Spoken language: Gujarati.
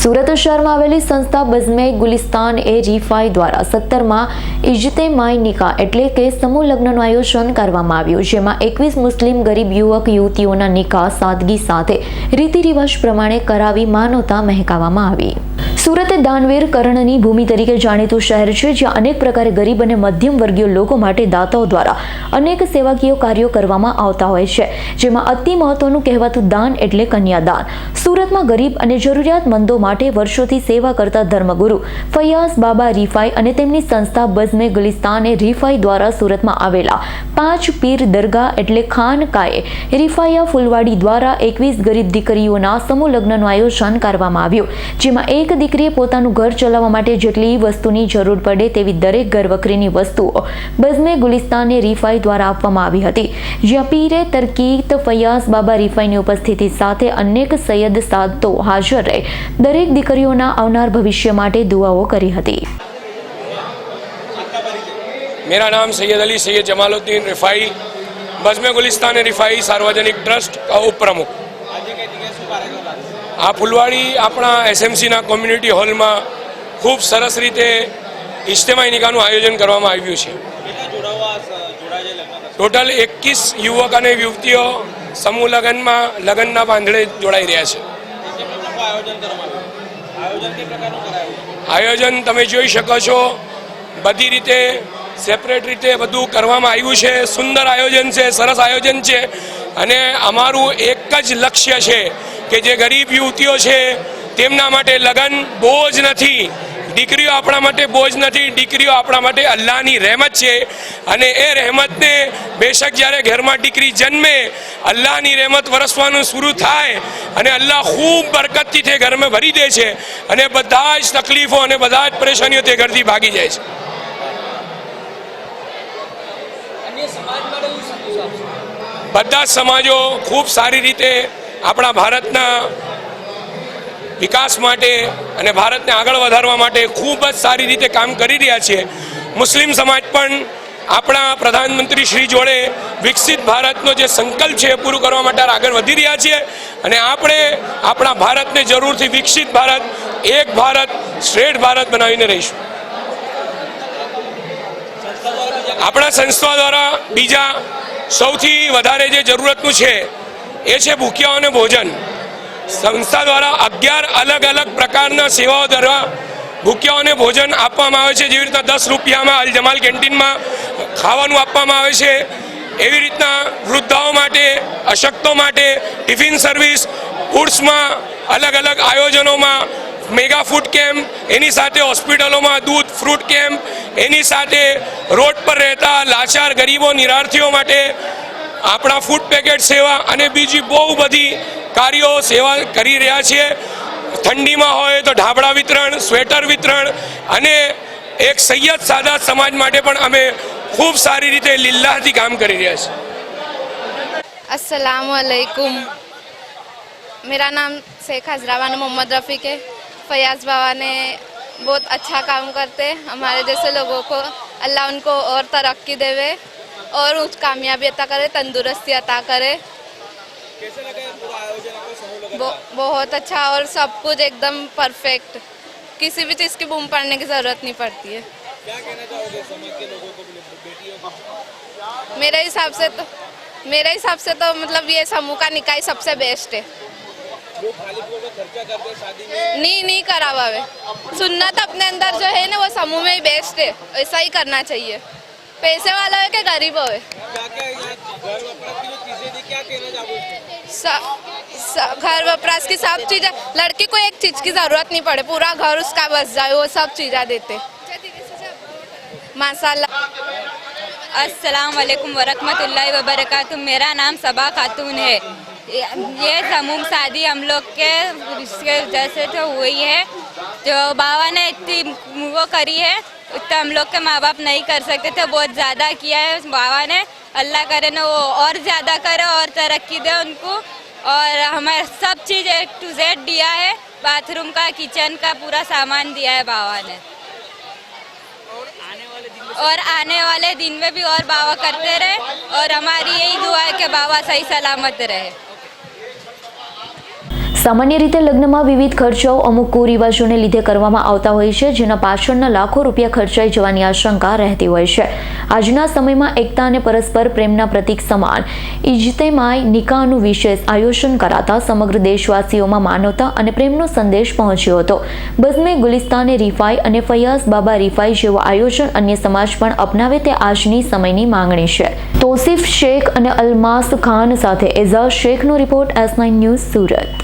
સુરત શહેરમાં આવેલી સંસ્થા બઝમે ગુલિસ્તાન એ રીફાઈ દ્વારા સત્તરમાં ઇજ્તેમાઈ નિકા એટલે કે સમૂહ લગ્નનું આયોજન કરવામાં આવ્યું, જેમાં એકવીસ મુસ્લિમ ગરીબ યુવક યુવતીઓના નિકાહ સાદગી સાથે રીતિ રિવાજ પ્રમાણે કરાવી માનવતા મહેકાવવામાં આવી. સુરત દાનવીર કર્ણની ભૂમિ તરીકે જાણીતું શહેર છે, જ્યાં અનેક પ્રકારે ગરીબ અને મધ્યમ વર્ગીય લોકો માટે દાતાઓ દ્વારા અનેક સેવાકીય કાર્યો કરવામાં આવતા હોય છે. જેમાં અતિ મહત્વનું કહેવાતું દાન એટલે કન્યાદાન. સુરતમાં ગરીબ અને જરૂરિયાતમંદો માટે વર્ષોથી સેવા કરતા ધર્મગુરુ ફૈયાઝ બાબા રીફાઈ અને તેમની સંસ્થા બઝમે ગુલિસ્તાને રીફાઈ દ્વારા સુરતમાં આવેલા પાંચ પીર દરગાહ એટલે ખાન કાએ રીફાયા ફુલવાડી દ્વારા એકવીસ ગરીબ દીકરીઓના સમૂહ લગ્નનું આયોજન કરવામાં આવ્યું, જેમાં એક દીકરીએ પોતાનું ઘર ચલાવવા માટે જેટલી વસ્તુની જરૂર પડે તેવી દરેક ઘરવખરીની વસ્તુઓ બઝમે ગુલિસ્તાને રીફાઈ દ્વારા આપવામાં આવી હતી જ્યાં પીરે તરકીત ફૈયાઝ બાબા રીફાઈની ઉપસ્થિતિ સાથે અનેક સૈયદ સાદતો હાજર રહી દરેક દીકરીઓના આવનાર ભવિષ્ય માટે દુઆઓ કરી હતી मेरा नाम सैयद अली सैयद जमालुद्दीन रिफाई बज़म गुलिस्तान रिफाई सार्वजनिक ट्रस्ट का ઉપપ્રમુખ આ ફુલવાડી આપણા એસએમસીના કોમ્યુનિટી હોલમાં ખૂબ સરસ રીતે ઇજ્તેમાઈ નિકાહનું આયોજન કરવામાં આવ્યું છે. ટોટલ એકવીસ યુવક અને યુવતીઓ સમૂહ લગ્નમાં લગ્નના બાંધડે જોડાઈ રહ્યા છે. આયોજન તમે જોઈ શકો છો. બધી રીતે સેપરેટ રીતે બધું કરવામાં આવ્યું છે. સુંદર આયોજન છે સરસ આયોજન છે. અને અમારું એક જ લક્ષ્ય છે કે જે ગરીબ યુવતીઓ છે, તેમના માટે લગ્ન બોજ નથી. દીકરીઓ આપણા માટે બોજ નથી, દીકરીઓ આપણા માટે અલ્લાહની રહેમત છે. અને એ રહેમતને બેશક જ્યારે ઘરમાં દીકરી જન્મે, અલ્લાહની રહેમત વરસવાનું શરૂ થાય અને અલ્લાહ ખૂબ બરકતથી તે ઘરમાં ભરી દે છે અને બધા જ તકલીફો અને બધા જ પરેશાનીઓ તે ઘરથી ભાગી જાય છે. બધા સમાજો ખૂબ સારી રીતે આપણા ભારતના વિકાસ માટે અને ભારતને આગળ વધારવા માટે ખૂબ જ સારી રીતે કામ કરી રહ્યા છે. મુસ્લિમ સમાજ પણ આપણા પ્રધાનમંત્રી શ્રી જોડે વિકસિત ભારતનો જે સંકલ્પ છે એ પૂરું કરવા માટે આગળ વધી રહ્યા છીએ અને આપણે આપણા ભારતને જરૂરથી વિકસિત ભારત, એક ભારત, શ્રેષ્ઠ ભારત બનાવીને રહીશું. આપણા સંસ્થા દ્વારા બીજા સૌથી વધારે જે જરૂરતનું છે, એ છે ભૂખ્યાઓને ભોજન. સંસ્થા દ્વારા અગિયાર અલગ અલગ પ્રકારના સેવાઓ દ્વારા ભૂખ્યાઓને ભોજન આપવામાં આવે છે. જેવી રીતના દસ રૂપિયામાં અલજમાલ કેન્ટીનમાં ખાવાનું આપવામાં આવે છે. એવી રીતના વૃદ્ધાઓ માટે, અશક્તો માટે ટિફિન સર્વિસ ઉર્સમાં અલગ અલગ આયોજનોમાં મેગા ફૂડ કેમ્પ, એની સાથે હોસ્પિટલોમાં દૂધ, ફ્રૂટ કેમ્પ, એની સાથે રોડ પર રહેતા લાચાર ગરીબો, નિરાર્થીઓ માટે આપણા ફૂડ પેકેટ સેવા અને બીજી બહુ બધી કાર્યો સેવા કરી રહ્યા છીએ. ઠંડીમાં હોય તો ઢાબળા વિતરણ, સ્વેટર વિતરણ અને એક સૈયદ સાદા સમાજ માટે પણ અમે ખૂબ સારી રીતે લીલાથી કામ કરી રહ્યા છીએ. અસલામ मेरा नाम शेख हजरावान मोहम्मद रफ़ीक है फयाज बाबा ने बहुत अच्छा काम करते हमारे जैसे लोगों को अल्लाह उनको और तरक्की देवे और उच्च कामयाबी अता करे तंदुरुस्ती अता करे। बहु- बहुत अच्छा और सब कुछ एकदम परफेक्ट किसी भी चीज़ की बूम पड़ने की ज़रूरत नहीं पड़ती है। मेरे हिसाब से तो मेरे हिसाब से तो मतलब ये समूह का निकाय सबसे बेस्ट है। नहीं नहीं करा हुआ है सुन्नत अपने अंदर जो है ना, वो समूह में ही बेस्ट है। ऐसा ही करना चाहिए। पैसे वाला हो कि गरीब हो घर वपराश की सब चीज़ें, लड़की को एक चीज़ की ज़रूरत नहीं पड़े। पूरा घर उसका बस जाए, वो सब चीज़ें देते। माशाल्लाह। अस्सलाम वालेकुम वरहमतुल्लाहि वबरकातुह। मेरा नाम सबा खातून है। ये समूह शादी हम लोग के इसके जैसे तो हुई है। जो बाबा ने इतनी वो करी है उतना हम लोग के माँ बाप नहीं कर सकते थे, बहुत ज़्यादा किया है उस बाबा ने। अल्लाह करे ना वो और ज़्यादा करे और तरक्की दे उनको। और हमें सब चीज़ ए टू जेड दिया है बाथरूम का किचन का, पूरा सामान दिया है बाबा ने। और आने वाले दिन में भी और बाबा करते रहे, और हमारी यही दुआ है कि बाबा सही सलामत रहे। સામાન્ય રીતે લગ્નમાં વિવિધ ખર્ચાઓ અમુક કુરિવાજોને લીધે કરવામાં આવતા હોય છે, જેના પાછળના લાખો રૂપિયા ખર્ચાઈ જવાની આશંકા રહેતી હોય છે. આજના સમયમાં એકતા અને પરસ્પર પ્રેમના પ્રતીક સમાન. ઇજતેમાય નિકાહનું વિશેષ આયોજન કરાતા સમગ્ર દેશવાસીઓમાં માનવતા અને પ્રેમનો સંદેશ પહોંચ્યો હતો. બઝમે ગુલિસ્તાને રિફાઈ અને ફૈયાઝ બાબા રિફાઈ જેવો આયોજન અન્ય સમાજ પણ અપનાવે તે આજની સમયની માંગણી છે. તોસીફ શેખ અને અલમાસ ખાન સાથે Ejaz શેખનો report S nine news Surat.